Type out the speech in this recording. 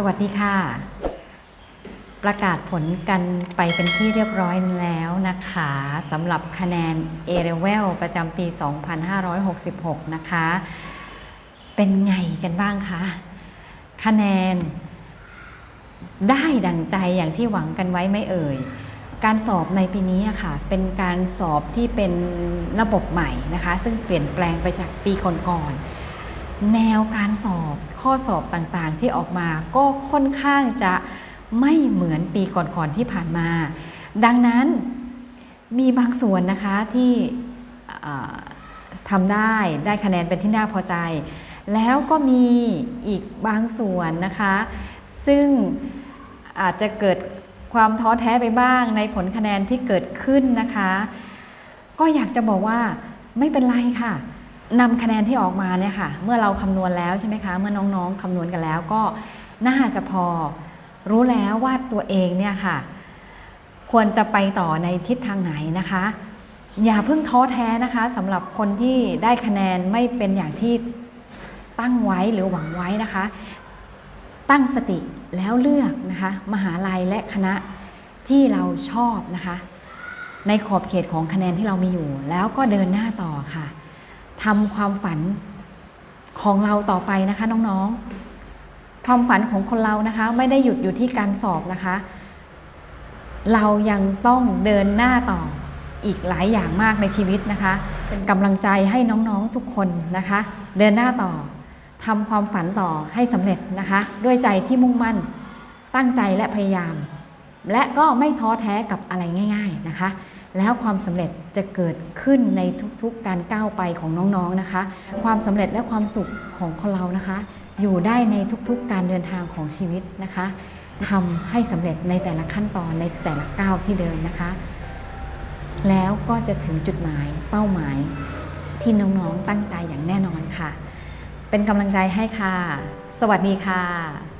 สวัสดีค่ะ ประกาศผลกันไปเป็นที่เรียบร้อยแล้วนะคะสำหรับคะแนน A Level ประจำปี 2566 นะคะ เป็นไงกันบ้างคะ คะแนน ได้ดังใจอย่างที่หวังกันไว้ไหม่เอ่ย การสอบในปีนี้ค่ะ เป็นการสอบที่เป็นระบบใหม่นะคะ ซึ่งเปลี่ยนแปลงไปจากปีก่อนๆ แนวการสอบข้อสอบต่างๆ ที่ออกมาก็ค่อนข้างจะไม่เหมือนปีก่อนๆที่ผ่านมา ดังนั้นมีบางส่วนนะคะที่ทำได้ได้คะแนนเป็นที่น่าพอใจ แล้วก็มีอีกบางส่วนนะคะ ซึ่งอาจจะเกิดความท้อแท้ไปบ้างในผลคะแนนที่เกิดขึ้นนะคะ ก็อยากจะบอกว่าไม่เป็นไรค่ะ นำคะแนนที่ออกมาเนี่ยค่ะ เมื่อเราคำนวณแล้วใช่ไหมคะ เมื่อน้องๆคำนวณกันแล้วก็น่าจะพอรู้แล้วว่าตัวเองเนี่ยค่ะ ควรจะไปต่อในทิศทางไหนนะคะ อย่าเพิ่งท้อแท้นะคะสำหรับคนที่ได้คะแนนไม่เป็นอย่างที่ตั้งไว้หรือหวังไว้นะคะ ตั้งสติแล้วเลือกนะคะ มหาลัยและคณะที่เราชอบนะคะ ในขอบเขตของคะแนนที่เรามีอยู่ แล้วก็เดินหน้าต่อค่ะ ทำความฝันของเราต่อไปนะคะน้องๆ ความฝันของคนเรานะคะ ไม่ได้หยุดอยู่ที่การสอบนะคะ เรายังต้องเดินหน้าต่ออีกหลายอย่างมากในชีวิตนะคะ เป็นกำลังใจให้น้องๆทุกคนนะคะ เดินหน้าต่อทำความฝันต่อให้สำเร็จนะคะ ด้วยใจที่มุ่งมั่น ตั้งใจและพยายาม และก็ไม่ท้อแท้กับอะไรง่าย ๆนะคะ แล้วความสำเร็จจะเกิดขึ้นในทุกๆการก้าวไปของน้องๆนะคะ ความสำเร็จและความสุขของคนเรานะคะ อยู่ได้ในทุกๆการเดินทางของชีวิตนะคะทำให้สำเร็จในแต่ละขั้นตอนในแต่ละก้าวที่เดินนะคะ แล้วก็จะถึงจุดหมายเป้าหมายที่น้องๆตั้งใจอย่างแน่นอนค่ะ เป็นกำลังใจให้ค่ะ สวัสดีค่ะ